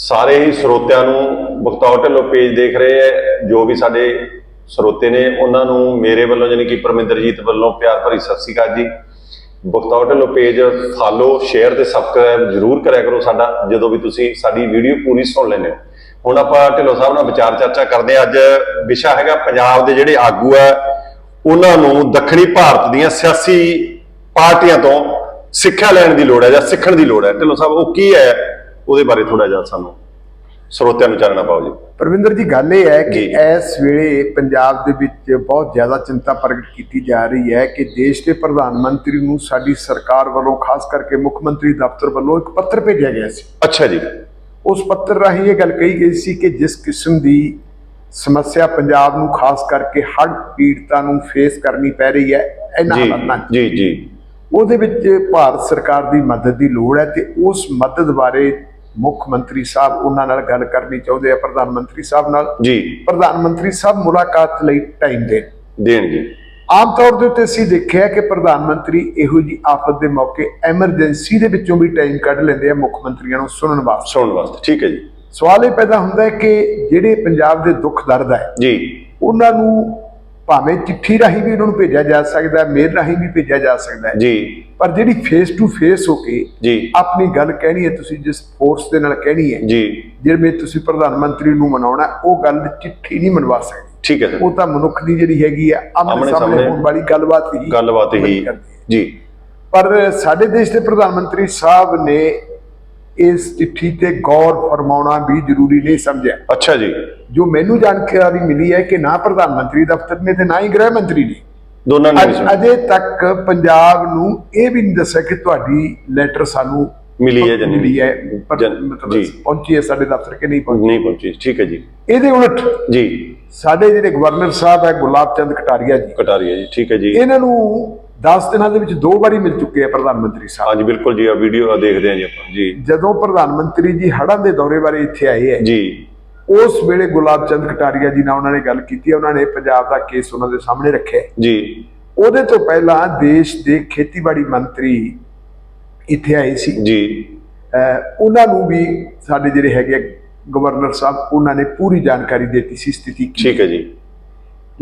ਸਾਰੇ ਹੀ ਸਰੋਤਿਆਂ ਨੂੰ ਬਖਤੌਰ ਢਿੱਲੋਂ ਪੇਜ ਦੇਖ ਰਹੇ ਹੈ, ਜੋ ਵੀ ਸਾਡੇ ਸਰੋਤੇ ਨੇ, ਉਹਨਾਂ ਨੂੰ ਮੇਰੇ ਵੱਲੋਂ ਯਾਨੀ ਕਿ ਪਰਮਿੰਦਰਜੀਤ ਵੱਲੋਂ ਪਿਆਰ ਭਰੀ ਸਤਿ ਸ਼੍ਰੀ ਅਕਾਲ ਜੀ। Bakhtaur Dhillon page follow share ਤੇ ਸਬਸਕ੍ਰਾਈਬ ਜਰੂਰ ਕਰਿਆ ਕਰੋ ਸਾਡਾ, ਜਦੋਂ ਵੀ ਤੁਸੀਂ ਸਾਡੀ ਵੀਡੀਓ ਪੂਰੀ ਸੁਣ ਲੈਂਦੇ ਹੋ। ਹੁਣ ਆਪਾਂ ਢਿੱਲੋਂ ਸਾਹਿਬ ਨਾਲ ਵਿਚਾਰ ਚਰਚਾ ਕਰਦੇ ਹਾਂ। ਅੱਜ ਵਿਸ਼ਾ ਹੈਗਾ ਪੰਜਾਬ ਦੇ ਜਿਹੜੇ ਆਗੂ ਆ ਉਹਨਾਂ ਨੂੰ ਦੱਖਣੀ ਭਾਰਤ ਦੀਆਂ ਸਿਆਸੀ ਪਾਰਟੀਆਂ ਤੋਂ ਸਿੱਖਿਆ ਲੈਣ ਦੀ ਲੋੜ ਹੈ ਜਾਂ ਸਿੱਖਣ ਦੀ ਲੋੜ ਹੈ। ਢਿੱਲੋਂ ਸਾਹਿਬ, ਉਹ ਕੀ ਹੈ? ਉਹਦੇ ਬਾਰੇ ਥੋੜਾ ਜਿਹਾ ਸਾਨੂੰ ਸਰੋਤਿਆਂ ਨੂੰ ਚਾਨਣਾ ਪਾਓ ਜੀ। ਪਰਵਿੰਦਰ ਜੀ ਗੱਲ ਇਹ ਹੈ ਕਿ। ਇਸ ਵੇਲੇ ਪੰਜਾਬ ਦੇ ਵਿੱਚ ਬਹੁਤ ਜ਼ਿਆਦਾ ਚਿੰਤਾ ਪ੍ਰਗਟ ਕੀਤੀ ਜਾ ਰਹੀ ਹੈ ਕਿ ਦੇਸ਼ ਦੇ ਪ੍ਰਧਾਨ ਮੰਤਰੀ ਨੂੰ ਸਾਡੀ ਸਰਕਾਰ ਵੱਲੋਂ ਖਾਸ ਕਰਕੇ ਮੁੱਖ ਮੰਤਰੀ ਦਫ਼ਤਰ ਵੱਲੋਂ ਇੱਕ ਪੱਤਰ ਭੇਜਿਆ ਗਿਆ ਸੀ। ਅੱਛਾ ਜੀ। ਉਸ ਪੱਤਰ ਰਾਹੀਂ ਇਹ ਗੱਲ ਕਹੀ ਗਈ ਸੀ ਕਿ ਜਿਸ ਕਿਸਮ ਦੀ ਸਮੱਸਿਆ ਪੰਜਾਬ ਨੂੰ ਖਾਸ ਕਰਕੇ ਹੜ੍ਹ ਪੀੜਤਾਂ ਨੂੰ ਫੇਸ ਕਰਨੀ ਪੈ ਰਹੀ ਹੈ ਇਹਨਾਂ ਹਾਲਾਤਾਂ ਜੀ ਜੀ। ਉਹਦੇ ਵਿੱਚ ਭਾਰਤ ਸਰਕਾਰ ਦੀ ਮਦਦ ਦੀ ਲੋੜ ਹੈ ਤੇ ਉਸ ਮਦਦ ਬਾਰੇ ਮੁੱਖ ਮੰਤਰੀ ਸਾਹਿਬ ਉਹਨਾਂ ਨਾਲ ਗੱਲ ਕਰਨੀ ਚਾਹੁੰਦੇ ਆ ਪ੍ਰਧਾਨ ਮੰਤਰੀ ਸਾਹਿਬ ਨਾਲ। ਜੀ। ਪ੍ਰਧਾਨ ਮੰਤਰੀ ਸਾਹਿਬ ਮੁਲਾਕਾਤ ਲਈ ਟਾਈਮ ਦੇਣ। ਦੇਣ ਜੀ ਆਮ ਤੌਰ ਦੇ ਉੱਤੇ ਅਸੀਂ ਦੇਖਿਆ ਕਿ ਪ੍ਰਧਾਨ ਮੰਤਰੀ ਇਹੋ ਜੀ ਆਫਤ ਦੇ ਮੌਕੇ ਐਮਰਜੈਂਸੀ ਦੇ ਵਿੱਚੋਂ ਵੀ ਟਾਈਮ ਕੱਢ ਲੈਂਦੇ ਆ ਮੁੱਖ ਮੰਤਰੀਆਂ ਨੂੰ ਸੁਣਨ ਵਾਸਤੇ। ਸੁਣਨ ਵਾਸਤੇ ਠੀਕ ਹੈ ਜੀ। ਸਵਾਲ ਇਹ ਪੈਦਾ ਹੁੰਦਾ ਹੈ ਕਿ ਜਿਹੜੇ ਪੰਜਾਬ ਦੇ ਦੁੱਖ ਦਰਦ ਹੈ ਜੀ। ਉਹਨਾਂ ਨੂੰ ਭਾਵੇਂ ਚਿੱਠੀ ਰਾਹੀਂ ਵੀ ਉਹਨਾਂ ਨੂੰ ਭੇਜਿਆ ਜਾ ਸਕਦਾ ਹੈ ਮੇਲ ਰਾਹੀਂ ਵੀ ਭੇਜਿਆ ਜਾ ਸਕਦਾ ਹੈ। ਜੀ। ਪਰ ਜਿਹੜੀ ਫੇਸ ਟੂ ਫੇਸ ਹੋ ਕੇ ਜੀ। ਆਪਣੀ ਗੱਲ ਕਹਿਣੀ ਹੈ ਤੁਸੀਂ ਜਿਸ ਫੋਰਸ ਦੇ ਨਾਲ ਕਹਿਣੀ ਹੈ ਜੀ। ਜਿਵੇਂ ਤੁਸੀਂ ਪ੍ਰਧਾਨ ਮੰਤਰੀ ਨੂੰ ਮਨਾਉਣਾ ਉਹ ਗੱਲ ਚਿੱਠੀ ਨਹੀਂ ਮਨਵਾ ਸਕਦੇ। ਠੀਕ ਹੈ ਸਰ। ਉਹ ਤਾਂ ਮਨੁੱਖ ਦੀ ਜਿਹੜੀ ਹੈਗੀ ਆ ਆਮਣੇ ਆਮਣੇ ਸਾਹਮਣੇ ਹੋਣ ਵਾਲੀ ਗੱਲਬਾਤ ਹੀ ਗੱਲਬਾਤ ਹੀ ਹੈ। ਜੀ। ਪਰ ਸਾਡੇ ਦੇਸ਼ ਦੇ ਪ੍ਰਧਾਨ ਮੰਤਰੀ ਸਾਹਿਬ ਨੇ ਇਸ ਚਿੱਠੀ ਤੇ ਗੌਰ ਫਰਮਾਉਣਾ ਵੀ ਜ਼ਰੂਰੀ ਨਹੀਂ ਸਮਝਿਆ। ਅੱਛਾ ਜੀ। ਜੋ ਮੈਨੂੰ ਜਾਣਕਾਰੀ ਮਿਲੀ ਹੈ ਕਿ ਨਾ ਪ੍ਰਧਾਨ ਮੰਤਰੀ ਦਫ਼ਤਰ ਨੇ ਤੇ ਨਾ ਹੀ ਗ੍ਰਹਿ ਮੰਤਰੀ ਨੇ। ਦੋਨਾਂ ਨੇ ਅੱਜ ਅਜੇ ਤੱਕ ਪੰਜਾਬ ਨੂੰ ਇਹ ਵੀ ਨਹੀਂ ਦੱਸਿਆ ਕਿ ਤੁਹਾਡੀ ਲੈਟਰ ਸਾਨੂੰ ਮਿਲੀ ਹੈ ਜਾਂ ਨਹੀਂ ਮਿਲੀ ਹੈ। ਪਰ ਜਨ- ਮਤਲਬ ਜੀ। ਪਹੁੰਚੀ ਹੈ ਸਾਡੇ ਦਫ਼ਤਰ ਕੇ ਨਹੀਂ ਪਹੁੰਚੀ? ਨਹੀਂ ਪਹੁੰਚੀ। ਠੀਕ ਹੈ ਜੀ। ਇਹਦੇ ਉਲਟ ਜੀ। ਸਾਡੇ ਜਿਹੜੇ ਗਵਰਨਰ ਸਾਹਿਬ ਹੈ ਗੁਲਾਬ ਚੰਦ ਕਟਾਰੀਆ ਜੀ। ਕਟਾਰੀਆ ਜੀ। ਠੀਕ ਹੈ ਜੀ। ਇਹਨਾਂ ਨੂੰ 10 ਦਿਨਾਂ ਦੇ ਵਿੱਚ ਦੋ ਵਾਰੀ ਮਿਲ ਚੁੱਕੇ ਆ ਪ੍ਰਧਾਨ ਮੰਤਰੀ ਸਾਹਿਬ। ਹਾਂਜੀ ਬਿਲਕੁਲ ਜੀ ਆ ਵੀਡੀਓ ਦੇਖਦੇ ਹਾਂ ਜੀ ਆਪਾਂ ਜੀ। ਜਦੋਂ ਪ੍ਰਧਾਨ ਮੰਤਰੀ ਜੀ ਹੜ੍ਹਾਂ ਦੇ ਦੌਰੇ ਬਾਰੇ ਇੱਥੇ ਆਏ ਹੈ ਜੀ। ਉਸ ਵੇਲੇ ਗੁਲਾਬ ਚੰਦ ਕਟਾਰੀਆ ਜੀ ਨਾਲ ਉਹਨਾਂ ਨੇ ਗੱਲ ਕੀਤੀ ਉਹਨਾਂ ਨੇ ਪੰਜਾਬ ਦਾ ਕੇਸ ਉਹਨਾਂ ਦੇ ਸਾਹਮਣੇ ਰੱਖਿਆ। ਜੀ। ਉਹਦੇ ਤੋਂ ਪਹਿਲਾਂ ਦੇਸ਼ ਦੇ ਖੇਤੀਬਾੜੀ ਮੰਤਰੀ ਇੱਥੇ ਆਏ ਸੀ। ਜੀ। ਉਹਨਾਂ ਨੂੰ ਵੀ ਸਾਡੇ ਜਿਹੜੇ ਹੈਗੇ ਆ ਗਵਰਨਰ ਸਾਹਿਬ ਉਹਨਾਂ ਨੇ ਪੂਰੀ ਜਾਣਕਾਰੀ ਦਿੱਤੀ ਸੀ ਸਥਿਤੀ ਕੀ ਠੀਕ ਹੈ ਜੀ।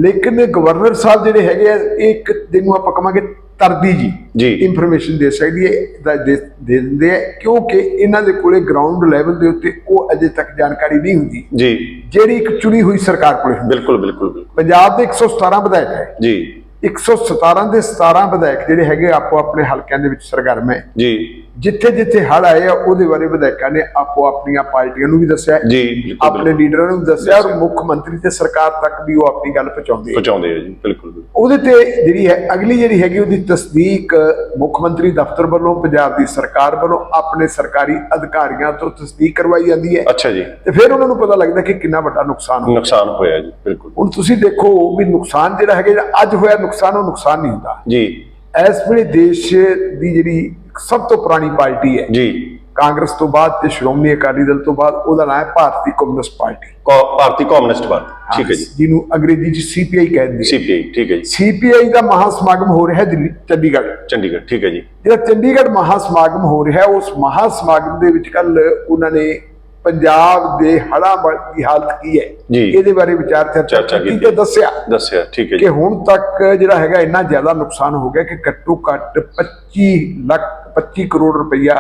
ਲੇਕਿਨ ਗਵਰਨਰ ਸਾਹਿਬ ਜਿਹੜੇ ਹੈਗੇ ਆ ਇਹ ਇੱਕ ਦਿਨ ਨੂੰ ਆਪਾਂ ਕਹਾਂਗੇ ਤਰਦੀ ਜੀ। ਜੀ। ਇਨਫੋਰਮੇਸ਼ਨ ਦੇ ਸਕਦੀ ਹੈ ਦਾ- ਦਿੰਦੇ ਆ ਕਿਉਂਕਿ ਇਹਨਾਂ ਦੇ ਕੋਲੇ ਗਰਾਊਂਡ ਲੈਵਲ ਦੇ ਉੱਤੇ ਉਹ ਅਜੇ ਤੱਕ ਜਾਣਕਾਰੀ ਨਹੀਂ ਹੁੰਦੀ। ਜੀ। ਜਿਹੜੀ ਇੱਕ ਚੁਣੀ ਹੋਈ ਸਰਕਾਰ ਕੋਲੇ ਬਿਲਕੁਲ ਬਿਲਕੁਲ ਪੰਜਾਬ ਦੇ 117 ਵਿਧਾਇਕ ਹੈ। ਜੀ। 117 ਦੇ 17 ਵਿਧਾਇਕ ਜਿਹੜੇ ਹੈਗੇ ਆਪੋ ਆਪਣੇ ਹਲਕਿਆਂ ਦੇ ਵਿੱਚ ਸਰਗਰਮ ਹੈ। ਜੀ। ਜਿੱਥੇ ਜਿੱਥੇ ਹੜ ਆਏ ਆ ਉਹਦੇ ਬਾਰੇ ਵਿਧਾਇਕਾਂ ਨੇ ਆਪੋ ਆਪਣੀਆਂ ਪਾਰਟੀਆਂ ਨੂੰ ਵੀ ਦੱਸਿਆ ਜੀ ਆਪਣੇ ਲੀਡਰਾਂ ਨੂੰ ਦੱਸਿਆ ਔਰ ਮੁੱਖ ਮੰਤਰੀ ਤੇ ਸਰਕਾਰ ਤੱਕ ਵੀ ਉਹ ਆਪਣੀ ਗੱਲ ਪਹੁੰਚਾਉਂਦੇ ਪਹੁੰਚਾਉਂਦੇ ਆ ਜੀ ਬਿਲਕੁਲ ਬਿਲਕੁਲ। ਉਹਦੇ ਤੇ ਜਿਹੜੀ ਹੈ ਅਗਲੀ ਜਿਹੜੀ ਹੈਗੀ ਉਹਦੀ ਤਸਦੀਕ ਮੁੱਖ ਮੰਤਰੀ ਦਫ਼ਤਰ ਵੱਲੋਂ ਪੰਜਾਬ ਦੀ ਸਰਕਾਰ ਵੱਲੋਂ ਆਪਣੇ ਸਰਕਾਰੀ ਅਧਿਕਾਰੀਆਂ ਤੋਂ ਤਸਦੀਕ ਕਰਵਾਈ ਜਾਂਦੀ ਹੈ। ਅੱਛਾ ਜੀ। ਤੇ ਫਿਰ ਉਹਨਾਂ ਨੂੰ ਪਤਾ ਲੱਗਦਾ ਕਿ ਕਿੰਨਾ ਵੱਡਾ ਨੁਕਸਾਨ ਹੋਇਆ। ਨੁਕਸਾਨ ਹੋਇਆ ਜੀ ਬਿਲਕੁਲ। ਹੁਣ ਤੁਸੀਂ ਦੇਖੋ ਵੀ ਨੁਕਸਾਨ ਜਿਹੜਾ ਹੈਗਾ ਜਿਹੜਾ ਅੱਜ ਹੋਇਆ ਨੁਕਸਾਨ ਉਹ ਨੁਕਸਾਨ ਨਹੀਂ ਹੁੰਦਾ। ਜੀ। ਇਸ ਵੇਲੇ ਦੇਸ਼ ਦੀ ਜਿਹੜੀ ਸਭ ਤੋਂ ਪੁਰਾਣੀ ਪਾਰਟੀ ਹੈ। ਜੀ। ਕਾਂਗਰਸ ਤੋਂ ਬਾਅਦ ਤੇ ਸ਼੍ਰੋਮਣੀ ਅਕਾਲੀ ਦਲ ਤੋਂ ਬਾਅਦ ਉਹਦਾ ਨਾਮ ਹੈ Bharti communist party. Bharti communist party. ਠੀਕ ਹੈ ਜੀ। ਜਿਹਨੂੰ ਅੰਗਰੇਜ਼ੀ ਚ ਸੀਪੀਆਈ ਕਹਿੰਦੇ ਸੀਪੀਆਈ ਠੀਕ ਹੈ ਜੀ। ਸੀਪੀਆਈ ਦਾ ਮਹਾ ਸਮਾਗਮ ਹੋ ਰਿਹਾ ਹੈ ਦਿੱਲੀ ਚੰਡੀਗੜ੍ਹ। ਚੰਡੀਗੜ੍ਹ ਠੀਕ ਹੈ ਜੀ। ਜਿਹੜਾ ਚੰਡੀਗੜ੍ਹ ਮਹਾ ਸਮਾਗਮ ਹੋ ਰਿਹਾ ਹੈ ਉਸ ਮਹਾ ਸਮਾਗਮ ਦੇ ਵਿੱਚ ਕੱਲ ਉਹਨਾਂ ਨੇ ਪੰਜਾਬ ਦੇ ਹੜ੍ਹਾਂ ਵਾ- ਦੀ ਹਾਲਤ ਕੀ ਹੈ। ਇਹਦੇ ਬਾਰੇ ਵਿਚਾਰ ਚਰਚਾ ਕੀਤੀ। ਤੇ ਦੱਸਿਆ। ਦੱਸਿਆ ਠੀਕ ਹੈ ਕਿ ਹੁਣ ਤੱਕ ਜਿਹੜਾ ਹੈਗਾ ਇੰਨਾ ਜ਼ਿਆਦਾ ਨੁਕਸਾਨ ਹੋ ਗਿਆ ਕਿ ਘੱਟੋ ਘੱਟ 25 ਲੱਖ 25 ਕਰੋੜ ਰੁਪਈਆ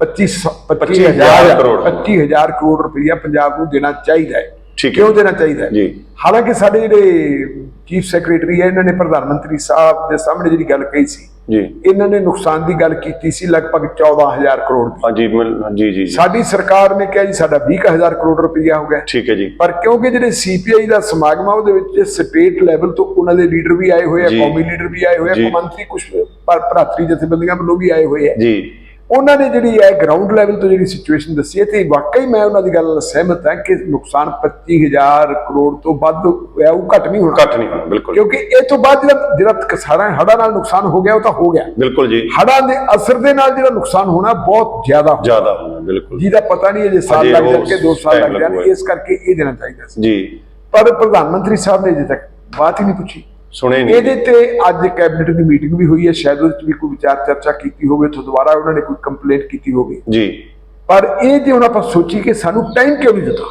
25 25,000 25000 ਕਰੋੜ। 25000 ਕਰੋੜ ਰੁਪਈਆ ਪੰਜਾਬ ਨੂੰ ਦੇਣਾ ਚਾਹੀਦਾ ਹੈ ਠੀਕ ਕਿਉਂ ਦੇਣਾ ਚਾਹੀਦਾ ਹੈ ਜੀ। ਹਾਲਾਂਕਿ ਸਾਡੇ ਜਿਹੜੇ ਚੀਫ ਸੈਕਟਰੀ ਹੈ ਇਹਨਾਂ ਨੇ ਪ੍ਰਧਾਨ ਮੰਤਰੀ ਸਾਹਿਬ ਦੇ ਸਾਹਮਣੇ ਜਿਹੜੀ ਗੱਲ ਕਹੀ ਸੀ ਜੀ। ਇਹਨਾਂ ਨੇ ਨੁਕਸਾਨ ਦੀ ਗੱਲ ਕੀਤੀ ਸੀ ਲਗਭਗ 14000 ਕਰੋੜ ਦੀ। ਹਾਂਜੀ ਜੀ ਜੀ ਜੀ। ਸਾਡੀ ਸਰਕਾਰ ਨੇ ਕਿਹਾ ਜੀ ਸਾਡਾ 20000 ਕਰੋੜ ਰੁਪਈਆ ਹੋ ਗਿਆ। ਠੀਕ ਹੈ ਜੀ। ਪਰ ਕਿਉਂਕਿ ਜਿਹੜੇ ਸੀਪੀਆਈ ਦਾ ਸਮਾਗਮ ਆ ਉਹਦੇ ਵਿੱਚ ਸਟੇਟ ਲੈਵਲ ਤੋਂ ਉਹਨਾਂ ਦੇ ਲੀਡਰ ਵੀ ਆਏ ਹੋਏ ਆ। ਕੌਮੀ ਲੀਡਰ ਵੀ ਆਏ ਹੋਏ ਆ ਜੀ। ਕੌਮਾਂਤਰੀ ਕੁਝ ਭਰਾਤਰੀ ਜਥੇਬੰਦੀਆਂ ਵੱਲੋਂ ਵੀ ਆਏ ਹੋਏ ਆ। ਜੀ। ਉਹਨਾਂ ਨੇ ਜਿਹੜੀ ਹੈ ਗਰਾਊਂਡ ਲੈਵਲ ਤੋਂ ਜਿਹੜੀ ਸਿਚੁਏਸ਼ਨ ਦੱਸੀ ਹੈ ਤੇ ਵਾਕਈ ਮੈਂ ਉਹਨਾਂ ਦੀ ਗੱਲ ਨਾਲ ਸਹਿਮਤ ਹਾਂ ਕਿ ਨੁਕਸਾਨ 25000 ਕਰੋੜ ਤੋਂ ਵੱਧ ਹੋਇਆ ਉਹ ਘੱਟ ਨਹੀਂ ਹੋਣਾ। ਘੱਟ ਨਹੀਂ ਹੋਣਾ ਬਿਲਕੁਲ। ਕਿਉਂਕਿ ਇਹ ਤੋਂ ਬਾਅਦ ਜਿਹੜਾ ਜਿਹੜਾ ਸਾਰਾ ਹੜ੍ਹਾਂ ਨਾਲ ਨੁਕਸਾਨ ਹੋ ਗਿਆ ਉਹ ਤਾਂ ਹੋ ਗਿਆ। ਬਿਲਕੁਲ ਜੀ। ਹੜ੍ਹਾਂ ਦੇ ਅਸਰ ਦੇ ਨਾਲ ਜਿਹੜਾ ਨੁਕਸਾਨ ਹੋਣਾ ਬਹੁਤ ਜ਼ਿਆਦਾ ਜ਼ਿਆਦਾ ਹੋਣਾ ਬਿਲਕੁਲ। ਜਿਹਦਾ ਪਤਾ ਨਹੀਂ ਅਜੇ ਸਾਲ ਲੱਗ ਉਹ ਜਾਣਗੇ 2 ਸਾਲ ਲੱਗ ਲੱਗੂਗਾ। ਇਸ ਕਰਕੇ ਇਹ ਦੇਣਾ ਚਾਹੀਦਾ ਸੀ। ਜੀ। ਪਰ ਪ੍ਰਧਾਨ ਮੰਤਰੀ ਸਾਹਿਬ ਨੇ ਅਜੇ ਤੱਕ ਬਾਤ ਹੀ ਨਹੀਂ ਪੁੱਛੀ। ਸੁਣੇ ਨਹੀਂ ਇਹਦੇ ਤੇ ਅੱਜ ਕੈਬਨਿਟ ਦੀ ਮੀਟਿੰਗ ਵੀ ਹੋਈ ਹੈ ਸ਼ਾਇਦ ਉਹਦੇ ਵਿੱਚ ਵੀ ਕੋਈ ਵਿਚਾਰ ਚਰਚਾ ਕੀਤੀ ਹੋਵੇ ਤੋਂ ਦੁਬਾਰਾ ਉਹਨਾਂ ਨੇ ਕੋਈ ਕੰਪਲੇਂਟ ਕੀਤੀ ਹੋਵੇ। ਜੀ। ਪਰ ਇਹ ਜੇ ਹੁਣ ਆਪਾਂ ਸੋਚੀ ਕਿ ਸਾਨੂੰ ਟਾਈਮ ਕਿਉਂ ਨਹੀਂ ਦਿੱਤਾ?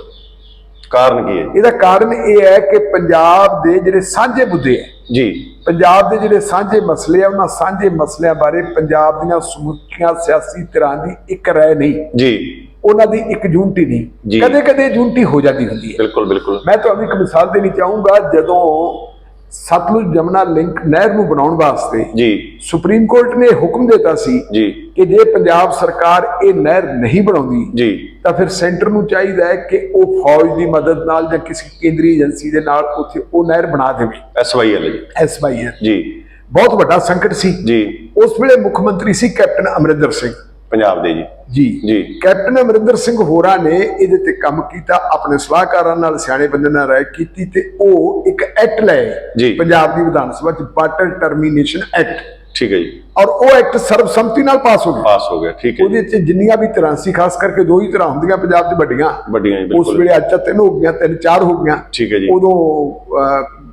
ਕਾਰਨ ਕੀ ਹੈ ਇਹਦਾ ਕਾਰਨ ਇਹ ਹੈ ਕਿ ਪੰਜਾਬ ਦੇ ਜਿਹੜੇ ਸਾਂਝੇ ਮੁੱਦੇ ਹੈ ਜੀ। ਪੰਜਾਬ ਦੇ ਜਿਹੜੇ ਸਾਂਝੇ ਮਸਲੇ ਆ ਉਹਨਾਂ ਸਾਂਝੇ ਮਸਲਿਆਂ ਬਾਰੇ ਪੰਜਾਬ ਦੀਆਂ ਸਮੁੱਚੀਆਂ ਸਿਆਸੀ ਧਿਰਾਂ ਦੀ ਇੱਕ ਰਾਏ ਨਹੀਂ। ਜੀ। ਉਹਨਾਂ ਦੀ ਇੱਕ ਯੂਨਿਟੀ। ਨਹੀਂ। ਕਦੇ ਕਦੇ ਯੂਨਿਟੀ ਹੋ ਜਾਂਦੀ ਹੁੰਦੀ ਹੈ। ਬਿਲਕੁਲ ਬਿਲਕੁਲ। ਮੈਂ ਤੁਹਾਨੂੰ ਇੱਕ ਮਿਸਾਲ ਦੇਣੀ ਚਾਹੂੰਗਾ ਜਦੋਂ ਸਤਲੁਜ ਜਮਨਾ ਲਿੰਕ ਨਹਿਰ ਨੂੰ ਬਣਾਉਣ ਵਾਸਤੇ ਜੀ। ਸੁਪਰੀਮ ਕੋਰਟ ਨੇ ਹੁਕਮ ਦਿੱਤਾ ਸੀ ਜੀ। ਕਿ ਜੇ ਪੰਜਾਬ ਸਰਕਾਰ ਇਹ ਨਹਿਰ ਨਹੀਂ ਬਣਾਉਂਦੀ ਜੀ। ਤਾਂ ਫਿਰ ਸੈਂਟਰ ਨੂੰ ਚਾਹੀਦਾ ਹੈ ਕਿ ਉਹ ਫੌਜ ਦੀ ਮਦਦ ਨਾਲ ਜਾਂ ਕਿਸੇ ਕੇਂਦਰੀ ਏਜੰਸੀ ਦੇ ਨਾਲ ਉੱਥੇ ਉਹ ਨਹਿਰ ਬਣਾ ਦੇਵੇ। ਐਸਵਾਈਐਲ ਜੀ। ਐਸਵਾਈਐਲ ਜੀ। ਬਹੁਤ ਵੱਡਾ ਸੰਕਟ ਸੀ। ਜੀ। ਉਸ ਵੇਲੇ ਮੁੱਖ ਮੰਤਰੀ ਸੀ ਕੈਪਟਨ ਅਮਰਿੰਦਰ ਸਿੰਘ। ਪੰਜਾਬ ਦੇ ਜੀ। ਜੀ। ਜੀ। ਕੈਪਟਨ ਅਮਰਿੰਦਰ ਸਿੰਘ ਹੋਰਾਂ ਨੇ ਇਹਦੇ ਤੇ ਕੰਮ ਕੀਤਾ ਆਪਣੇ ਸਲਾਹਕਾਰਾਂ ਨਾਲ ਸਿਆਣੇ ਬੰਦੇ ਨਾਲ ਰਾਏ ਕੀਤੀ ਤੇ ਉਹ ਇੱਕ ਐਕਟ ਲਏ। ਪੰਜਾਬ ਦੀ ਵਿਧਾਨ ਸਭਾ ਚ ਵਾਟਰ ਟਰਮੀਨੇਸ਼ਨ ਐਕਟ ਠੀਕ ਹੈ ਜੀ। ਔਰ ਉਹ ਐਕਟ ਸਰਬਸੰਮਤੀ ਨਾਲ ਪਾਸ ਹੋ ਗਿਆ। ਪਾਸ ਹੋ ਗਿਆ ਠੀਕ ਹੈ ਉਹਦੇ ਚ ਜਿੰਨੀਆਂ ਵੀ ਤਰ੍ਹਾਂ ਸੀ ਖਾਸ ਕਰਕੇ ਦੋ ਹੀ ਤਰ੍ਹਾਂ ਹੁੰਦੀਆਂ ਪੰਜਾਬ 'ਚ ਵੱਡੀਆਂ। ਵੱਡੀਆਂ ਉਸ ਵੇਲੇ ਅੱਜ ਤਿੰਨ ਹੋ ਗਈਆਂ ਤਿੰਨ ਚਾਰ ਹੋ ਗਈਆਂ। ਠੀਕ ਹੈ ਜੀ। ਉਦੋਂ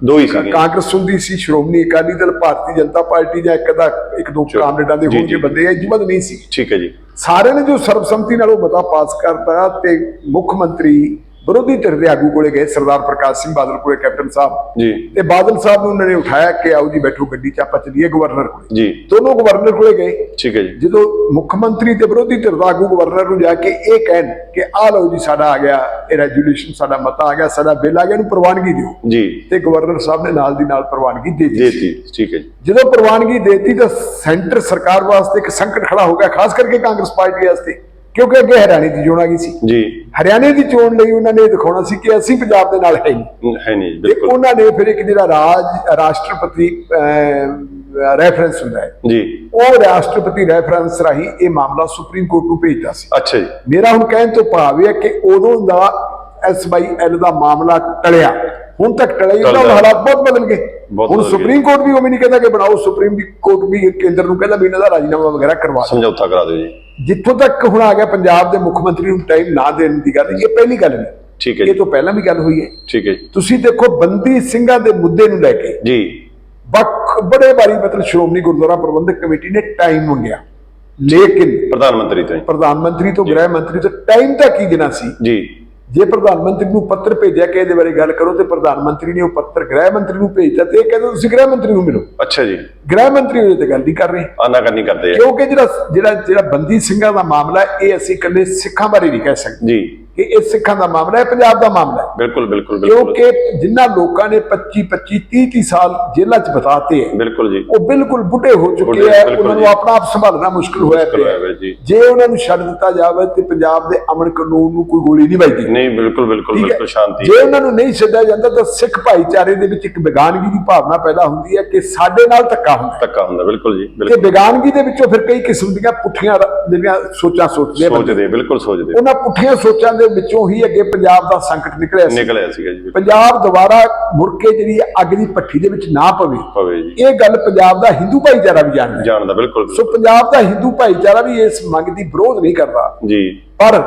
ਦੋ ਹੀ ਸੀਗੀਆਂ ਕਾਂਗਰਸ ਹੁੰਦੀ ਸੀ ਸ਼੍ਰੋਮਣੀ ਅਕਾਲੀ ਦਲ ਭਾਰਤੀ ਜਨਤਾ ਪਾਰਟੀ ਜਾਂ ਇੱਕ ਦਾ ਇੱਕ ਦੋ। ਕਾਂਗਰਸਾਂ ਦੇ ਹੋਣਗੇ। ਬੰਦੇ ਇਹ ਜੀਵਨ ਨਹੀਂ ਸੀ ਠੀਕ ਹੈ ਜੀ ਸਾਰਿਆਂ ਨੇ ਜੋ ਸਰਬਸੰਮਤੀ ਨਾਲ ਉਹ ਮਤਾ ਪਾਸ ਕਰਤਾ ਤੇ ਮੁੱਖ ਮੰਤਰੀ ਵਿਰੋਧੀ ਧਿਰ ਦੇ ਆਗੂ ਕੋਲੇ ਗਏ ਸਰਦਾਰ ਪ੍ਰਕਾਸ਼ ਸਿੰਘ ਬਾਦਲ ਕੋਲੇ ਕੈਪਟਨ ਸਾਹਿਬ। ਜੀ। ਤੇ ਬਾਦਲ ਸਾਹਿਬ ਨੂੰ ਉਹਨਾਂ ਨੇ ਉਠਾਇਆ ਕਿ ਆਓ ਜੀ ਬੈਠੋ ਗੱਡੀ 'ਚ ਆਪਾਂ ਚੱਲੀਏ ਗਵਰਨਰ ਕੋਲੇ। ਜੀ। ਦੋਨੋਂ ਗਵਰਨਰ ਕੋਲੇ ਗਏ। ਠੀਕ ਹੈ ਜੀ। ਜਦੋਂ ਮੁੱਖ ਮੰਤਰੀ ਤੇ ਵਿਰੋਧੀ ਧਿਰ ਦਾ ਆਗੂ ਗਵਰਨਰ ਨੂੰ ਜਾ ਕੇ ਇਹ ਕਹਿਣ ਕਿ ਆਹ ਲਓ ਜੀ ਸਾਡਾ ਆ ਗਿਆ ਇਹ ਰੈਜੂਲੇਸ਼ਨ ਸਾਡਾ ਮਤਾ ਆ ਗਿਆ ਸਾਡਾ ਬਿੱਲ ਆ ਗਿਆ ਇਹਨੂੰ ਪ੍ਰਵਾਨਗੀ ਦਿਓ। ਜੀ। ਤੇ ਗਵਰਨਰ ਸਾਹਿਬ ਨੇ ਨਾਲ ਦੀ ਨਾਲ ਪ੍ਰਵਾਨਗੀ ਦੇ ਦਿੱਤੀ। ਜੀ ਠੀਕ ਹੈ ਜੀ। ਜਦੋਂ ਪ੍ਰਵਾਨਗੀ ਦੇਤੀ ਤਾਂ ਸੈਂਟਰ ਸਰਕਾਰ ਵਾਸਤੇ ਇੱਕ ਸੰਕਟ ਖੜਾ ਹੋ ਗਿਆ ਖਾਸ ਕਰਕੇ ਕਾਂਗਰਸ ਪਾਰਟੀ ਵਾਸਤੇ। ਕਿਉਂਕਿ ਅੱਗੇ ਹਰਿਆਣੇ ਦੀ ਚੋਣ ਆ ਗਈ ਸੀ। ਜੀ। ਹਰਿਆਣੇ ਦੀ ਚੋਣ ਲਈ ਉਹਨਾਂ ਨੇ ਦਿਖਾਉਣਾ ਸੀ ਕਿ ਅਸੀਂ ਪੰਜਾਬ ਦੇ ਨਾਲ ਹੈ ਨਹੀਂ। ਹੈ ਨਹੀਂ ਬਿਲਕੁਲ। ਉਹਨਾਂ ਨੇ ਫਿਰ ਇੱਕ ਜਿਹੜਾ ਰਾਜ ਰਾਸ਼ਟਰਪਤੀ ਰੈਫਰੈਂਸ ਹੁੰਦਾ ਹੈ। ਜੀ। ਉਹ ਰਾਸ਼ਟਰਪਤੀ ਰੈਫਰੈਂਸ ਰਾਹੀਂ ਇਹ ਮਾਮਲਾ ਸੁਪਰੀਮ ਕੋਰਟ ਨੂੰ ਭੇਜਦਾ ਸੀ। ਅੱਛਾ ਜੀ। ਮੇਰਾ ਹੁਣ ਕਹਿਣ ਤੋਂ ਭਾਵ ਇਹ ਹੈ ਕਿ ਉਦੋਂ ਦਾ ਐਸਵਾਈਐਲ ਦਾ ਮਾਮਲਾ ਟਲਿਆ। ਹੁਣ ਤੱਕ ਟਲਿਆ ਹੀ ਹਾਲਾਤ ਬਹੁਤ ਬਦਲ ਗਏ ਹੁਣ। ਸੁਪਰੀਮ ਕੋਰਟ ਵੀ ਉਹ ਨਹੀਂ ਕਹਿੰਦਾ ਕਿ ਬਣਾਓ ਸੁਪਰੀਮ ਕੋਰਟ ਵੀ ਕੇਂਦਰ ਨੂੰ ਕਹਿੰਦਾ ਵੀ ਇਹਨਾਂ ਦਾ ਰਾਜੀਨਾਮਾ ਵਗੈਰਾ ਕਰਵਾ। ਸਮਝੌਤਾ ਕਰਾ ਦਿਓ ਜੀ। ਜਿੱਥੋਂ ਤੱਕ ਹੁਣ ਆ ਗਿਆ ਪੰਜਾਬ ਦੇ ਮੁੱਖ ਮੰਤਰੀ ਨੂੰ ਟਾਈਮ ਨਾ ਦੇਣ ਦੀ ਗੱਲ ਇਹ ਪਹਿਲੀ ਗੱਲ ਨਹੀਂ। ਠੀਕ ਹੈ ਇਹ ਤੋਂ ਪਹਿਲਾਂ ਵੀ ਗੱਲ ਹੋਈ ਹੈ। ਠੀਕ ਹੈ ਤੁਸੀਂ ਦੇਖੋ ਬੰਦੀ ਸਿੰਘਾਂ ਦੇ ਮੁੱਦੇ ਨੂੰ ਲੈ ਕੇ ਜੀ। ਵੱਖ ਬੜੇ ਵਾਰੀ ਮਤਲਬ ਸ਼੍ਰੋਮਣੀ ਗੁਰਦੁਆਰਾ ਪ੍ਰਬੰਧਕ ਕਮੇਟੀ ਨੇ ਟਾਈਮ ਮੰਗਿਆ। ਲੇਕਿਨ ਪ੍ਰਧਾਨ ਮੰਤਰੀ ਤੋਂ। ਪ੍ਰਧਾਨ ਮੰਤਰੀ ਤੋਂ ਗ੍ਰਹਿ ਮੰਤਰੀ ਤੋਂ ਟਾਈਮ ਤਾਂ ਕੀ ਦੇਣਾ ਸੀ? ਜੀ। ਜੇ ਪ੍ਰਧਾਨ ਮੰਤਰੀ ਨੂੰ ਪੱਤਰ ਭੇਜਿਆ ਕਿ ਇਹਦੇ ਬਾਰੇ ਗੱਲ ਕਰੋ ਤੇ ਪ੍ਰਧਾਨ ਮੰਤਰੀ ਨੇ ਉਹ ਪੱਤਰ ਗ੍ਰਹਿ ਮੰਤਰੀ ਨੂੰ ਭੇਜਤਾ ਤੇ ਇਹ ਕਹਿੰਦੇ ਤੁਸੀਂ ਗ੍ਰਹਿ ਮੰਤਰੀ ਨੂੰ ਮਿਲੋ। ਅੱਛਾ ਜੀ। ਗ੍ਰਹਿ ਮੰਤਰੀ ਉਹਦੇ ਤੇ ਗੱਲ ਨਹੀਂ ਕਰ ਰਹੇ। ਆਨਾ ਕਰਨੀ ਕਰਦੇ ਕਿਉਂਕਿ ਜਿਹੜਾ ਜਿਹੜਾ ਜਿਹੜਾ ਬੰਦੀ ਸਿੰਘਾਂ ਦਾ ਮਾਮਲਾ ਇਹ ਅਸੀਂ ਇਕੱਲੇ ਸਿੱਖਾਂ ਬਾਰੇ ਨਹੀਂ ਕਹਿ ਸਕਦੇ। ਜੀ। ਕਿ ਇਹ ਸਿੱਖਾਂ ਦਾ ਮਾਮਲਾ ਹੈ ਪੰਜਾਬ ਦਾ ਮਾਮਲਾ ਹੈ। ਬਿਲਕੁਲ ਬਿਲਕੁਲ ਕਿਉਂਕਿ ਜਿਨ੍ਹਾਂ ਲੋਕਾਂ ਨੇ 25 25 30 30 ਸਾਲ ਜੇਲ੍ਹਾਂ 'ਚ ਬਿਤਾਤੇ ਹੈ ਬਿਲਕੁਲ ਜੀ। ਉਹ ਬਿਲਕੁਲ ਬੁੱਢੇ ਹੋ ਚੁੱਕੇ ਬਿਲਕੁਲ ਉਹਨਾਂ ਨੂੰ। ਆਪਣਾ ਆਪ ਸੰਭਾਲਣਾ ਮੁਸ਼ਕਲ ਹੋਇਆ ਪਿਆ ਜੀ। ਉਹਨਾਂ ਨੂੰ ਛੱਡ ਦਿੱਤਾ ਜਾਵੇ ਤੇ ਪੰਜਾਬ ਦੇ ਅਮਨ ਕਾਨੂੰਨ ਨੂੰ ਕੋਈ ਗੋਲੀ ਨਹੀਂ ਵੱਜਦੀ। ਨਹੀਂ ਬਿਲਕੁਲ ਬਿਲਕੁਲ ਹੈ? ਬਿਲਕੁਲ ਸ਼ਾਂਤੀ। ਜੇ ਉਹਨਾਂ ਨੂੰ ਨਹੀਂ ਛੱਡਿਆ ਜਾਂਦਾ ਤਾਂ ਸਿੱਖ ਭਾਈਚਾਰੇ ਦੇ ਵਿੱਚ ਇੱਕ ਬੇਗਾਨਗੀ ਦੀ ਭਾਵਨਾ ਪੈਦਾ ਹੁੰਦੀ ਹੈ ਕਿ ਸਾਡੇ ਨਾਲ ਧੱਕਾ ਹੁੰਦਾ ਹੈ। ਧੱਕਾ ਹੁੰਦਾ ਬਿਲਕੁਲ ਜੀ ਤੇ ਬਿਲਕੁਲ। ਬੇਗਾਨਗੀ ਦੇ ਵਿੱਚੋਂ ਫਿਰ ਕਈ ਕਿਸਮ ਦੀਆਂ ਪੁੱਠੀਆਂ ਜਿਹੜੀਆਂ ਸੋਚਾਂ ਸੋਚਦੇ। ਸੋਚਦੇ ਬਿਲਕੁਲ ਸੋਚਦੇ। ਉਹਨਾਂ ਪੁੱਠੀਆਂ ਸੋਚਾਂ ਦੇ ਵਿੱਚੋਂ ਹੀ ਅੱਗੇ ਪੰਜਾਬ ਦਾ ਸੰਕਟ ਨਿਕਲਿਆ ਸੀ। ਨਿਕਲਿਆ ਸੀਗਾ ਜੀ ਪੰਜਾਬ ਦੁਬਾਰਾ ਮੁੜ ਕੇ ਜਿਹੜੀ ਅੱਗ ਦੀ ਭੱਠੀ ਦੇ ਵਿੱਚ ਨਾ ਪਵੇ। ਪਵੇ ਜੀ। ਇਹ ਗੱਲ ਪੰਜਾਬ ਦਾ ਹਿੰਦੂ ਭਾਈਚਾਰਾ ਵੀ ਜਾਣਦਾ। ਜਾਣਦਾ ਬਿਲਕੁਲ ਸੋ ਪੰਜਾਬ ਦਾ ਹਿੰਦੂ ਭਾਈਚਾਰਾ ਵੀ ਇਸ ਮੰਗ ਦੀ ਵਿਰੋਧ ਨਹੀਂ ਕਰਦਾ। ਜੀ। ਪਰ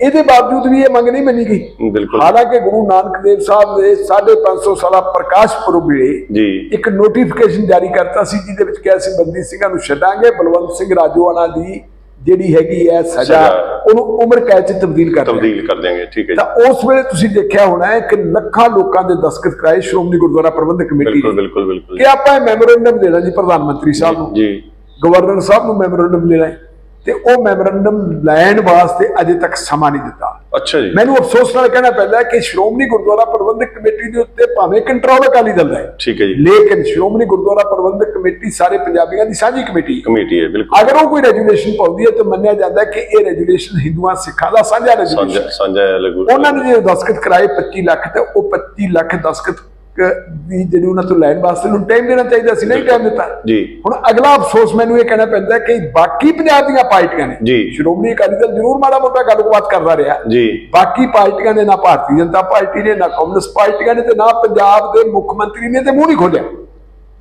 ਇਹਦੇ ਬਾਵਜੂਦ ਵੀ ਇਹ ਮੰਗ ਨਹੀਂ ਮੰਨੀ ਗਈ। ਬਿਲਕੁਲ। ਹਾਲਾਂਕਿ ਗੁਰੂ ਨਾਨਕ ਦੇਵ ਸਾਹਿਬ ਦੇ 550 ਸਾਲਾ ਪ੍ਰਕਾਸ਼ ਪੁਰਬ ਵੇਲੇ ਜੀ। ਇੱਕ ਨੋਟੀਫਿਕੇਸ਼ਨ ਜਾਰੀ ਕਰਤਾ ਸੀ ਜਿਹਦੇ ਵਿੱਚ ਕਿਹਾ ਸੀ ਬੰਦੀ ਸਿੰਘਾਂ ਨੂੰ ਛੱਡਾਂਗੇ। ਬਲਵੰਤ ਸਿੰਘ ਰਾਜੋਆਣਾ ਦੀ ਜਿਹੜੀ ਹੈਗੀ ਹੈ ਸਜ਼ਾ। ਉਹਨੂੰ ਉਮਰ ਕੈਦ ਚ ਤਬਦੀਲ ਕਰ। ਤਬਦੀਲ ਕਰ ਦਿਆਂਗੇ ਠੀਕ ਹੈ ਤਾਂ ਉਸ ਵੇਲੇ ਤੁਸੀਂ ਦੇਖਿਆ ਹੋਣਾ ਹੈ ਕਿ ਲੱਖਾਂ ਲੋਕਾਂ ਦੇ ਦਸਤਖਤ ਕਰਾਏ ਸ਼੍ਰੋਮਣੀ ਗੁਰਦੁਆਰਾ ਪ੍ਰਬੰਧਕ ਕਮੇਟੀ ਬਿਲਕੁਲ ਬਿਲਕੁਲ ਬਿਲਕੁਲ ਕਿ ਆਪਾਂ ਇਹ ਮੈਮੋਰੰਡਮ ਦੇਣਾ ਜੀ ਪ੍ਰਧਾਨ ਮੰਤਰੀ ਸਾਹਿਬ ਨੂੰ। ਜੀ। ਗਵਰਨਰ ਸਾਹਿਬ ਨੂੰ ਮੈਮੋਰੰਡਮ ਦੇਣਾ ਹੈ। ਤੇ ਉਹ ਮੈਮੋਰੰਡਮ ਲੈਣ ਵਾਸਤੇ ਅਜੇ ਤੱਕ ਸਮਾਂ ਨਹੀਂ ਦਿੱਤਾ। ਅੱਛਾ ਜੀ। ਮੈਨੂੰ ਅਫਸੋਸ ਨਾਲ ਕਹਿਣਾ ਪੈਂਦਾ ਹੈ ਕਿ ਸ਼੍ਰੋਮਣੀ ਗੁਰਦੁਆਰਾ ਪ੍ਰਬੰਧਕ ਕਮੇਟੀ ਦੇ ਉੱਤੇ ਭਾਵੇਂ ਕੰਟਰੋਲ ਅਕਾਲੀ ਦਲ ਦਾ ਹੈ। ਠੀਕ ਹੈ ਜੀ। ਲੇਕਿਨ ਸ਼੍ਰੋਮਣੀ ਗੁਰਦੁਆਰਾ ਪ੍ਰਬੰਧਕ ਕਮੇਟੀ ਸਾਰੇ ਪੰਜਾਬੀਆਂ ਦੀ ਸਾਂਝੀ ਕਮੇਟੀ ਹੈ। ਕਮੇਟੀ ਹੈ ਬਿਲਕੁਲ। ਅਗਰ ਉਹ ਕੋਈ ਰੈਜੂਲੇਸ਼ਨ ਪਾਉਂਦੀ ਹੈ ਤਾਂ ਮੰਨਿਆ ਜਾਂਦਾ ਹੈ ਕਿ ਇਹ ਰੈਜੂਲੇਸ਼ਨ ਹਿੰਦੂਆਂ ਸਿੱਖਾਂ ਦਾ ਸਾਂਝਾ ਰੈਜੂਲੇਸ਼ਨ ਸਾਂਝਾ ਸਾਂਝਾ ਲੱਗੂ ਉਹਨਾਂ ਨੇ ਜੇ ਦਸਤਖਤ ਕਰਾਏ 25 ਲੱਖ ਤੇ ਉਹ 25 ਲੱਖ ਦਸਤਖਤ ਕ- ਦੀ ਜਿਹੜੀ ਉਹਨਾਂ ਤੋਂ ਲੈਣ ਵਾਸਤੇ ਨੂੰ ਟਾਈਮ ਦੇਣਾ ਚਾਹੀਦਾ ਸੀ ਨਹੀਂ ਟਾਈਮ ਦਿੱਤਾ। ਜੀ। ਹੁਣ ਅਗਲਾ ਅਫਸੋਸ ਮੈਨੂੰ ਇਹ ਕਹਿਣਾ ਪੈਂਦਾ ਕਿ ਬਾਕੀ ਪੰਜਾਬ ਦੀਆਂ ਪਾਰਟੀਆਂ ਨੇ ਜੀ। ਸ਼੍ਰੋਮਣੀ ਅਕਾਲੀ ਦਲ ਜ਼ਰੂਰ ਮਾੜਾ ਮੋਟਾ ਗੱਲਬਾਤ ਕਰਦਾ ਰਿਹਾ। ਜੀ। ਬਾਕੀ ਪਾਰਟੀਆਂ ਨੇ ਨਾ ਭਾਰਤੀ ਜਨਤਾ ਪਾਰਟੀ ਨੇ ਨਾ ਕਮਿਊਨਿਸਟ ਪਾਰਟੀਆਂ ਨੇ ਤੇ ਨਾ ਪੰਜਾਬ ਦੇ ਮੁੱਖ ਮੰਤਰੀ ਨੇ ਤੇ ਮੂੰਹ ਨਹੀਂ ਖੋਲਿਆ।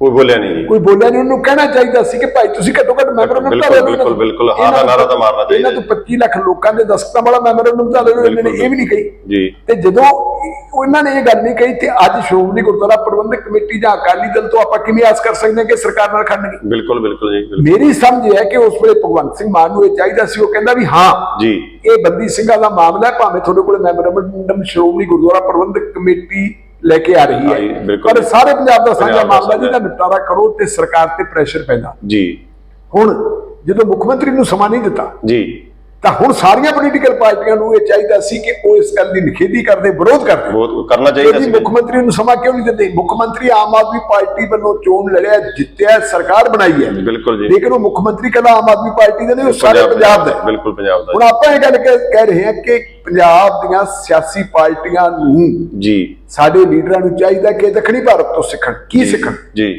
ਕੋਈ ਬੋਲਿਆ ਨਹੀਂ ਜੀ। ਕੋਈ ਬੋਲਿਆ ਨਹੀਂ ਉਹਨੂੰ ਕਹਿਣਾ ਚਾਹੀਦਾ ਸੀ ਕਿ ਭਾਈ ਤੁਸੀਂ ਘੱਟੋ ਘੱਟ ਮੈਮੋਰੰਡਮ ਤਾਂ ਲੈ ਲਓ ਬਿਲਕੁਲ। ਬਿਲਕੁਲ, ਹਾਂ ਦਾ ਨਾਅਰਾ ਤਾਂ ਮਾਰਨਾ ਚਾਹੀਦਾ ਇਹਨਾਂ ਤੋਂ 25 ਲੱਖ ਲੋਕਾਂ ਦੇ ਦਸਤਖਤਾਂ ਵਾਲਾ ਮੈਮੋਰੰਡਮ ਤਾਂ ਲੈ ਲਓ ਇਹਨਾਂ ਨੇ ਇਹ ਵੀ ਨਹੀਂ ਕਹੀ। ਜੀ। ਤੇ ਜਦੋਂ ਉਹਨਾਂ ਨੇ ਇਹ ਗੱਲ ਨਹੀਂ ਕਹੀ ਤੇ ਅੱਜ ਸ਼੍ਰੋਮਣੀ ਗੁਰਦੁਆਰਾ ਪ੍ਰਬੰਧਕ ਕਮੇਟੀ ਜਾਂ ਅਕਾਲੀ ਦਲ ਤੋਂ ਆਪਾਂ ਕਿਵੇਂ ਆਸ ਕਰ ਸਕਦੇ ਹਾਂ ਕਿ ਸਰਕਾਰ ਨਾਲ ਖੜਨਗੇ? ਬਿਲਕੁਲ ਬਿਲਕੁਲ ਜੀ। ਮੇਰੀ ਸਮਝ ਹੈ ਕਿ ਉਸ ਵੇਲੇ ਭਗਵੰਤ ਸਿੰਘ ਮਾਨ ਨੂੰ ਇਹ ਚਾਹੀਦਾ ਸੀ ਉਹ ਕਹਿੰਦਾ ਵੀ ਹਾਂ ਜੀ। ਇਹ ਬੰਦੀ ਸਿੰਘਾਂ ਦਾ ਮਾਮਲਾ ਹੈ ਭਾਵੇਂ ਤੁਹਾਡੇ ਕੋਲ ਮੈਮੋਰੰਡਮ ਸ਼੍ਰੋਮਣੀ ਗੁਰਦੁਆਰਾ ਪ੍ਰਬੰਧਕ ਕਮੇਟੀ ਲੈ ਕੇ ਆ ਰਹੀ ਹੈ। ਪਰ ਸਾਰੇ ਪੰਜਾਬ ਦਾ ਸਾਂਝਾ ਮਾਮਲਾ ਜਿਹਦਾ। ਨਿਪਟਾਰਾ ਕਰੋ ਤੇ ਸਰਕਾਰ ਤੇ ਪ੍ਰੈਸ਼ਰ ਪੈਂਦਾ ਜੀ ਹੁਣ ਜਦੋਂ ਮੁੱਖ ਮੰਤਰੀ ਨੂੰ ਸਮਾਂ ਨਹੀਂ ਦਿੱਤਾ ਜੀ ਤਾਂ ਹੁਣ ਸਾਰੀਆਂ ਪੋਲੀਟੀਕਲ ਪਾਰਟੀਆਂ ਨੂੰ ਇਹ ਚਾਹੀਦਾ ਸੀ ਕਿ ਉਹ ਇਸ ਗੱਲ ਦੀ ਨਿਖੇਧੀ ਕਰਦੇ ਵਿਰੋਧ ਕਰਦੇ ਬਹੁਤ ਕਰਨਾ ਚਾਹੀਦਾ ਸੀ। ਮੁੱਖ ਮੰਤਰੀ ਨੂੰ ਸਮਾਂ ਕਿਉਂ ਨਹੀਂ ਦਿੰਦੇ? ਮੁੱਖ ਮੰਤਰੀ ਆਮ ਆਦਮੀ ਪਾਰਟੀ ਵੱਲੋਂ ਚੋਣ ਲੜਿਆ ਜਿੱਤਿਆ ਸਰਕਾਰ ਬਣਾਈ ਹੈ। ਬਿਲਕੁਲ ਜੀ। ਲੇਕਿਨ ਉਹ ਮੁੱਖ ਮੰਤਰੀ ਕਹਿੰਦਾ ਆਮ ਆਦਮੀ ਪਾਰਟੀ ਦਾ ਨਹੀਂ ਉਹ ਸਾਰੇ ਪੰਜਾਬ ਦਾ। ਬਿਲਕੁਲ ਪੰਜਾਬ ਦਾ ਹੁਣ ਆਪਾਂ ਇਹ ਗੱਲ ਕਹਿ ਰਹੇ ਹਾਂ ਕਿ ਪੰਜਾਬ ਦੀਆਂ ਸਿਆਸੀ ਪਾਰਟੀਆਂ ਨੂੰ ਜੀ। ਸਾਡੇ ਲੀਡਰਾਂ ਨੂੰ ਚਾਹੀਦਾ ਕਿ ਦੱਖਣੀ ਭਾਰਤ ਤੋਂ ਸਿੱਖਣ। ਕੀ ਸਿੱਖਣ? ਜੀ।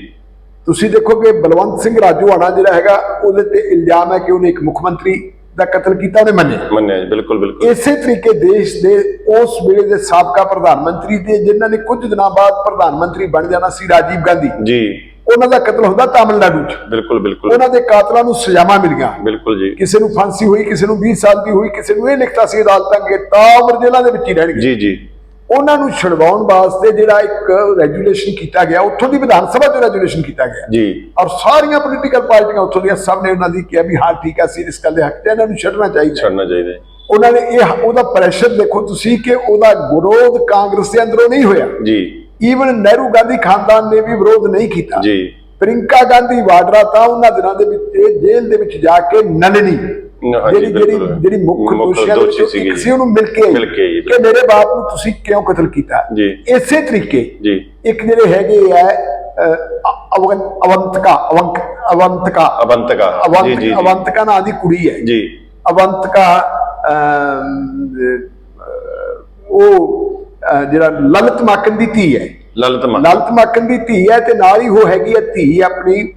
ਤੁਸੀਂ ਦੇਖੋ ਕਿ ਬਲਵੰਤ ਸਿੰਘ ਰਾਜੂਆਣਾ ਜਿਹੜਾ ਹੈਗਾ ਉਹਦੇ ਤੇ ਇਲਜ਼ਾਮ ਹੈ ਕਿ ਉਹਨੇ ਇੱਕ ਮੁੱਖ ਮੰਤਰੀ ਦਾ ਕਤਲ ਕੀਤਾ ਉਹਨੇ ਮੰਨਿਆ। ਮੰਨਿਆ ਜੀ ਬਿਲਕੁਲ ਬਿਲਕੁਲ। ਇਸੇ ਤਰੀਕੇ ਦੇਸ਼ ਦੇ ਉਸ ਵੇਲੇ ਦੇ ਸਾਬਕਾ ਪ੍ਰਧਾਨ ਮੰਤਰੀ ਦੇ ਜਿਨ੍ਹਾਂ ਨੇ ਕੁਝ ਦਿਨਾਂ ਬਾਅਦ ਪ੍ਰਧਾਨ ਮੰਤਰੀ ਬਣ ਜਾਣਾ ਸੀ ਰਾਜੀਵ ਗਾਂਧੀ। ਜੀ। ਉਹਨਾਂ ਦਾ ਕਤਲ ਹੁੰਦਾ ਤਾਮਿਲਨਾਡੂ 'ਚ। ਬਿਲਕੁਲ ਬਿਲਕੁਲ। ਉਹਨਾਂ ਦੇ ਕਾਤਲਾਂ ਨੂੰ ਸਜ਼ਾਵਾਂ ਮਿਲੀਆਂ। ਬਿਲਕੁਲ ਜੀ। ਕਿਸੇ ਨੂੰ ਫਾਂਸੀ ਹੋਈ ਕਿਸੇ ਨੂੰ 20 ਸਾਲ ਦੀ ਹੋਈ ਕਿਸੇ ਨੂੰ ਇਹ ਲਿਖਤਾ ਸੀ ਅਦਾਲਤਾਂ ਕਿ ਤਾਮਰ ਜੇਲ੍ਹਾਂ ਦੇ ਵਿੱਚ ਹੀ ਰਹਿਣਗੇ। ਜੀ ਜੀ। ਉਹਨਾਂ ਨੂੰ ਛਡਵਾਉਣ ਵਾਸਤੇ ਜਿਹੜਾ ਇੱਕ ਰੈਜੂਲੇਸ਼ਨ ਕੀਤਾ ਗਿਆ ਉੱਥੋਂ ਦੀ ਵਿਧਾਨ ਸਭਾ 'ਚ ਰੈਜੂਲੇਸ਼ਨ ਕੀਤਾ ਗਿਆ। ਜੀ। ਔਰ ਸਾਰੀਆਂ ਪੋਲੀਟੀਕਲ ਪਾਰਟੀਆਂ ਉੱਥੋਂ ਦੀਆਂ ਸਭ ਨੇ ਉਹਨਾਂ ਦੀ ਕਿਹਾ ਵੀ ਹਾਂ ਠੀਕ ਹੈ ਅਸੀਂ ਇਸ ਗੱਲ ਦੇ ਹੱਕ ਤੇ ਇਹਨਾਂ ਨੂੰ ਛੱਡਣਾ ਚਾਹੀਦਾ। ਛੱਡਣਾ ਚਾਹੀਦਾ। ਉਹਨਾਂ ਨੇ ਇਹ ਉਹਦਾ ਪ੍ਰੈਸ਼ਰ ਦੇਖੋ ਤੁਸੀਂ ਕਿ ਉਹਦਾ ਵਿਰੋਧ ਕਾਂਗਰਸ ਦੇ ਅੰਦਰੋਂ ਨਹੀਂ ਹੋਇਆ। ਜੀ। ਈਵਨ ਨਹਿਰੂ ਗਾਂਧੀ ਖਾਨਦਾਨ ਨੇ ਵੀ ਵਿਰੋਧ ਨਹੀਂ ਕੀਤਾ। ਜੀ। ਪ੍ਰਿੰਕਾ ਗਾਂਧੀ ਵਾਡਰਾ ਤਾਂ ਉਹਨਾਂ ਦਿਨਾਂ ਦੇ ਵਿੱਚ ਜੇਲ੍ਹ ਦੇ ਵਿੱਚ ਜਾ ਕੇ ਨੰਨਨੀ ਹਾਂਜੀ, ਜਿਹੜੀ ਜਿਹੜੀ ਬਿਲਕੁਲ। ਜਿਹੜੀ ਮੁੱਖ ਮੁੱਖ ਦੋਸ਼ੀਆਂ ਦੇ ਦੋਸ਼ੀ ਵਿੱਚੋਂ ਸੀਗੀ ਇੱਕ ਜੀ। ਸੀ ਉਹਨੂੰ ਮਿਲ ਕੇ ਆਈ। ਮਿਲ ਕੇ ਆਈ, ਕਿ ਮੇਰੇ ਬਾਪ ਨੂੰ ਤੁਸੀਂ ਕਿਉਂ ਕਤਲ ਕੀਤਾ? ਜੀ। ਇਸੇ ਤਰੀਕੇ ਜੀ। ਇੱਕ ਜਿਹੜੇ ਹੈਗੇ ਆ ਅਹ, ਅ- ਅਵਨ- ਅਵੰਤਕਾ ਅਵੰਕ ਅਵੰਤਕਾ। ਅਵੰਤਕਾ। ਜੀ ਅਵੰਤ ਜੀ ਅਵੰਤਕਾ ਨਾਂ ਦੀ ਕੁੜੀ ਹੈ। ਜੀ। ਅਵੰਤਕਾ ਅਮ, ਅਹ, ਉਹ ਅਹ, ਜਿਹੜਾ ਲਲਿਤ ਮਾਕਨ ਦੀ ਧੀ ਹੈ। ਲਲਿਤ ਮਾਨ ਲਲਿਤ ਮਾਕਨ ਦੀ ਧੀ ਹੈ ਤੇ ਨਾਲ ਹੀ ਉਹ ਹੈਗੀ ਹੈ ਧੀ ਆਪਣੀ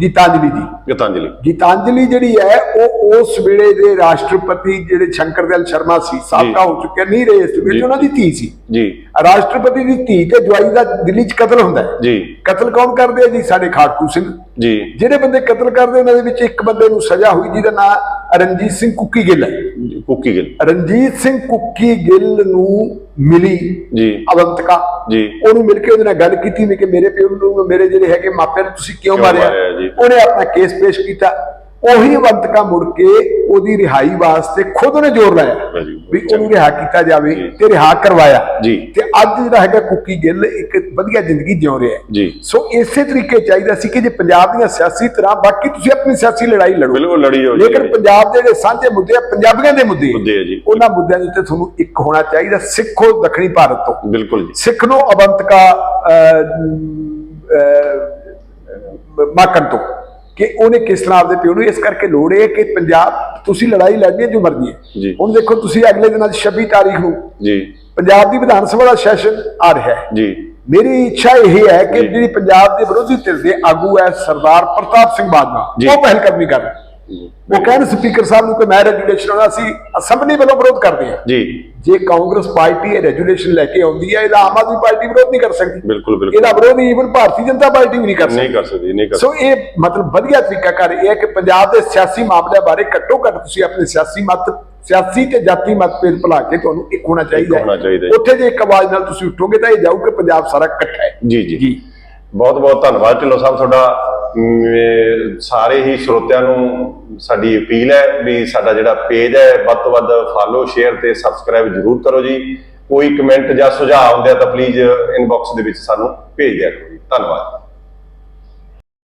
ਗੀਤਾਂਜਲੀ ਦੀ। ਗੀਤਾਂਜਲੀ। ਗੀਤਾਂਜਲੀ ਜਿਹੜੀ ਹੈ ਉਹ ਉਸ ਵੇਲੇ ਦੇ ਰਾਸ਼ਟਰਪਤੀ ਜਿਹੜੇ ਸ਼ੰਕਰਦਲ ਸ਼ਰਮਾ ਸੀ ਸਾਬਕਾ ਹੋ ਚੁੱਕੇ ਨਹੀਂ ਰਹੇ ਇਸ ਵੇਲੇ। ਉਹਨਾਂ ਦੀ ਧੀ ਸੀ। ਜੀ। ਰਾਸ਼ਟਰਪਤੀ ਦੀ ਧੀ ਤੇ ਜਵਾਈ ਦਾ ਦਿੱਲੀ 'ਚ ਕਤਲ ਹੁੰਦਾ ਹੈ। ਜੀ। ਕਤਲ ਕੌਣ ਕਰਦੇ ਆ ਜੀ? ਸਾਡੇ ਖਾਟੂ ਸਿੰਘ। ਜੀ। ਜਿਹੜੇ ਬੰਦੇ ਕਤਲ ਕਰਦੇ ਉਹਨਾਂ ਦੇ ਵਿੱਚ ਇੱਕ ਬੰਦੇ ਨੂੰ ਸਜ਼ਾ ਹੋਈ ਜਿਹਦਾ ਨਾਮ ਰਣਜੀਤ ਸਿੰਘ ਕੁੱਕੀ ਗਿੱਲ ਕੁੱਕੀ ਗਿੱਲ ਰਣਜੀਤ ਸਿੰਘ ਕੁੱਕੀ ਗਿੱਲ ਨੂੰ ਮਿਲੀ ਜੀ ਅਵੰਤਕਾ ਜੀ ਉਹਨੂੰ ਮਿਲ ਕੇ ਉਹਦੇ ਨਾਲ ਗੱਲ ਕੀਤੀ ਵੀ ਕਿ ਮੇਰੇ ਪਿਓ ਨੂੰ ਮੇਰੇ ਜਿਹੜੇ ਹੈਗੇ ਮਾਪਿਆਂ ਨੂੰ ਤੁਸੀਂ ਕਿਉਂ ਮਾਰਿਆ? ਉਹਨੇ ਆਪਣਾ ਕੇਸ ਪੇਸ਼ ਕੀਤਾ ਉਹੀ ਅਵੰਤਕਾ ਮੁੜ ਕੇ ਉਹਦੀ ਰਿਹਾਈ ਵਾਸਤੇ ਖੁਦ ਉਹਨੇ ਜ਼ੋਰ ਲਾਇਆ. ਵੀ ਉਹਨੂੰ ਰਿਹਾ ਕੀਤਾ ਜਾਵੇ। ਤੇ ਰਿਹਾ ਕਰਵਾਇਆ। ਤੇ ਅੱਜ ਜਿਹੜਾ ਹੈਗਾ ਕੁੱਕੀ ਗਿੱਲ ਇੱਕ ਵਧੀਆ ਜ਼ਿੰਦਗੀ ਜਿਉ ਰਿਹਾ ਸੋ ਇਸੇ ਤਰੀਕੇ ਚਾਹੀਦਾ ਸੀ ਕਿ ਜੇ ਪੰਜਾਬ ਦੀਆਂ ਸਿਆਸੀ ਤਰ੍ਹਾਂ ਬਾਕੀ ਤੁਸੀਂ ਆਪਣੀ ਸਿਆਸੀ ਲੜਾਈ ਲੜੋ। ਬਿਲਕੁਲ ਲੜੀ ਹੋ ਜੀ। ਲੇਕਿਨ ਪੰਜਾਬ ਦੇ ਜਿਹੜੇ ਸਾਂਝੇ ਮੁੱਦੇ ਆ ਪੰਜਾਬੀਆਂ ਦੇ ਮੁੱਦੇ। ਉਹਨਾਂ ਮੁੱਦਿਆਂ ਦੇ ਉੱਤੇ ਤੁਹਾਨੂੰ ਇੱਕ ਹੋਣਾ ਚਾਹੀਦਾ ਸਿੱਖੋ ਦੱਖਣੀ ਭਾਰਤ ਤੋਂ। ਬਿਲਕੁਲ ਜੀ। ਸਿੱਖ ਨੂੰ ਅਵੰਤਕਾ ਮਾਕਨ ਤੋਂ। ਕਿ ਉਹਨੇ ਕਿਸ ਤਰ੍ਹਾਂ ਆਪਦੇ ਪਿਓ ਨੂੰ ਇਸ ਕਰਕੇ ਲੋੜ ਹੈ ਕਿ ਪੰਜਾਬ ਤੁਸੀਂ ਲੜਾਈ ਲੜਨੀ ਹੈ ਜੋ ਮਰਜ਼ੀ ਹੈ। ਹੁਣ ਦੇਖੋ ਤੁਸੀਂ ਅਗਲੇ ਦਿਨਾਂ 'ਚ 26 ਤਾਰੀਖ ਨੂੰ ਜੀ ਪੰਜਾਬ ਦੀ ਵਿਧਾਨ ਸਭਾ ਦਾ ਸੈਸ਼ਨ ਆ ਰਿਹਾ ਹੈ ਜੀ ਮੇਰੀ ਇੱਛਾ ਇਹ ਹੈ ਕਿ। ਜਿਹੜੀ ਪੰਜਾਬ ਦੇ ਵਿਰੋਧੀ ਧਿਰ ਦੇ ਆਗੂ ਹੈ ਸਰਦਾਰ ਪ੍ਰਤਾਪ ਸਿੰਘ। ਬਾਜਵਾ ਉਹ ਪਹਿਲ ਕਰ ਉਹ ਕਹਿਣ ਸਪੀਕਰ ਸਾਹਿਬ ਨੂੰ ਕਿ ਮੈਂ ਰੈਗੂਲੇਸ਼ਨ ਆਉਣਾ ਸੀ ਅਸੈਂਬਲੀ ਵੱਲੋਂ ਵਿਰੋਧ ਕਰਦੇ ਆ ਜੀ। ਜੇ ਕਾਂਗਰਸ ਪਾਰਟੀ ਇਹ ਰੈਗੂਲੇਸ਼ਨ ਲੈ ਕੇ ਆਉਂਦੀ ਹੈ ਇਹਦਾ ਆਮ ਆਦਮੀ ਪਾਰਟੀ ਵਿਰੋਧ ਨਹੀਂ ਕਰ ਸਕਦੀ। ਬਿਲਕੁਲ ਬਿਲਕੁਲ। ਇਹਦਾ ਵਿਰੋਧ ਈਵਨ ਭਾਰਤੀ ਜਨਤਾ ਪਾਰਟੀ ਵੀ ਨਹੀਂ ਕਰ ਨਹੀਂ ਸਕਦੀ। ਕਰ ਸਕਦੀ ਨਹੀਂ ਕਰ ਸੋ ਇਹ ਮਤਲਬ ਵਧੀਆ ਤਰੀਕਾ ਕਰ ਇਹ ਹੈ ਕਿ ਪੰਜਾਬ ਦੇ ਸਿਆਸੀ ਮਾਮਲਿਆਂ ਬਾਰੇ ਘੱਟੋ ਘੱਟ ਤੁਸੀਂ ਆਪਣੇ ਸਿਆਸੀ ਮਤ ਸਿਆਸੀ ਤੇ ਜਾਤੀ ਮਤਭੇਦ ਭੁਲਾ ਕੇ ਤੁਹਾਨੂੰ ਇੱਕ ਹੋਣਾ ਚਾਹੀਦਾ ਹੈ। ਉੱਥੇ ਜੇ ਇੱਕ ਆਵਾਜ਼ ਨਾਲ ਤੁਸੀਂ ਉੱਠੋਗੇ ਤਾਂ ਇਹ ਜਾਊ ਕਿ ਪੰਜਾਬ ਸਾਰਾ ਇਕੱਠਾ ਹੈ। ਜੀ ਜੀ। ਬਹੁਤ ਬਹੁਤ ਧੰਨਵਾਦ ਢਿੱਲੋਂ ਸਾਹਿਬ ਤੁਹਾਡਾ ਸਾਰੇ ਹੀ ਸਰੋਤਿਆਂ ਨੂੰ ਸਾਡੀ ਅਪੀਲ ਹੈ ਵੀ ਸਾਡਾ ਜਿਹੜਾ ਪੇਜ ਹੈ, ਵੱਧ ਤੋਂ ਵੱਧ ਫਾਲੋ ਸ਼ੇਅਰ ਤੇ ਸਬਸਕ੍ਰਾਈਬ ਜਰੂਰ ਕਰੋ ਜੀ। ਕੋਈ ਕਮੈਂਟ ਜਾਂ ਸੁਝਾਅ ਹੁੰਦੇ ਆ ਤਾਂ ਪਲੀਜ਼ ਇਨਬਾਕਸ ਦੇ ਵਿੱਚ ਸਾਨੂੰ ਭੇਜ ਦਿਆ ਕਰੋ ਜੀ। ਧੰਨਵਾਦ।